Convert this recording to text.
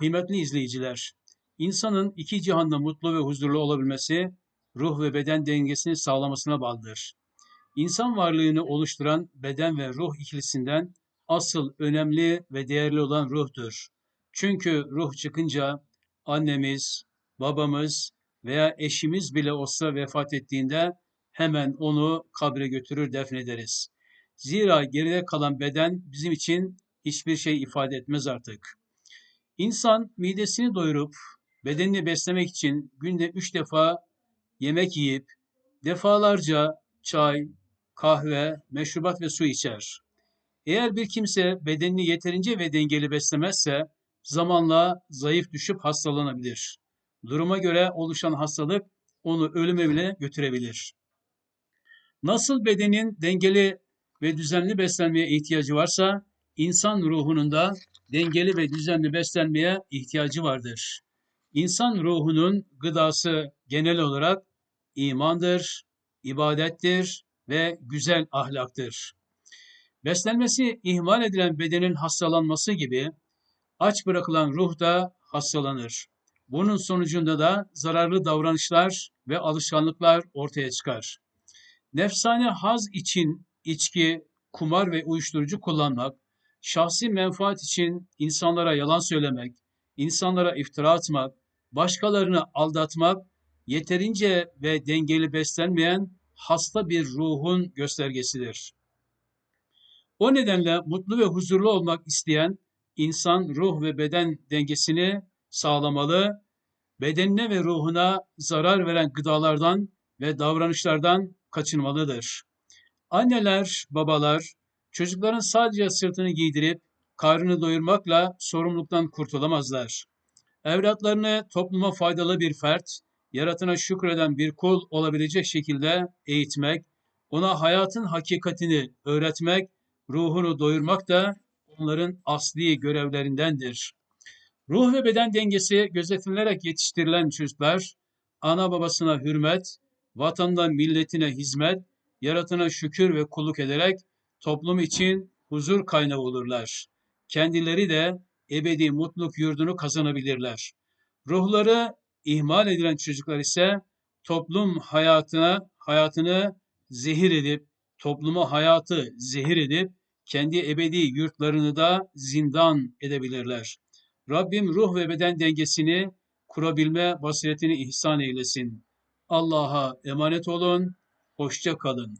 Kıymetli izleyiciler, insanın iki cihanda mutlu ve huzurlu olabilmesi, ruh ve beden dengesini sağlamasına bağlıdır. İnsan varlığını oluşturan beden ve ruh ikilisinden asıl önemli ve değerli olan ruhtur. Çünkü ruh çıkınca annemiz, babamız veya eşimiz bile olsa vefat ettiğinde hemen onu kabre götürür defnederiz. Zira geride kalan beden bizim için hiçbir şey ifade etmez artık. İnsan midesini doyurup bedenini beslemek için günde üç defa yemek yiyip defalarca çay, kahve, meşrubat ve su içer. Eğer bir kimse bedenini yeterince ve dengeli beslemezse zamanla zayıf düşüp hastalanabilir. Duruma göre oluşan hastalık onu ölüme bile götürebilir. Nasıl bedenin dengeli ve düzenli beslenmeye ihtiyacı varsa insan ruhunun da dengeli ve düzenli beslenmeye ihtiyacı vardır. İnsan ruhunun gıdası genel olarak imandır, ibadettir ve güzel ahlaktır. Beslenmesi ihmal edilen bedenin hastalanması gibi aç bırakılan ruh da hastalanır. Bunun sonucunda da zararlı davranışlar ve alışkanlıklar ortaya çıkar. Nefsane haz için içki, kumar ve uyuşturucu kullanmak, şahsi menfaat için insanlara yalan söylemek, insanlara iftira atmak, başkalarını aldatmak, yeterince ve dengeli beslenmeyen hasta bir ruhun göstergesidir. O nedenle mutlu ve huzurlu olmak isteyen insan ruh ve beden dengesini sağlamalı, bedenine ve ruhuna zarar veren gıdalardan ve davranışlardan kaçınmalıdır. Anneler, babalar çocukların sadece sırtını giydirip karnını doyurmakla sorumluluktan kurtulamazlar. Evlatlarını topluma faydalı bir fert, yaratına şükreden bir kul olabilecek şekilde eğitmek, ona hayatın hakikatini öğretmek, ruhunu doyurmak da onların asli görevlerindendir. Ruh ve beden dengesi gözetilerek yetiştirilen çocuklar, ana babasına hürmet, vatanda milletine hizmet, yaratına şükür ve kulluk ederek toplum için huzur kaynağı olurlar. Kendileri de ebedi mutluluk yurdunu kazanabilirler. Ruhları ihmal edilen çocuklar ise toplum hayatına hayatını zehir edip topluma hayatı zehir edip kendi ebedi yurtlarını da zindan edebilirler. Rabbim ruh ve beden dengesini kurabilme basiretini ihsan eylesin. Allah'a emanet olun, hoşça kalın.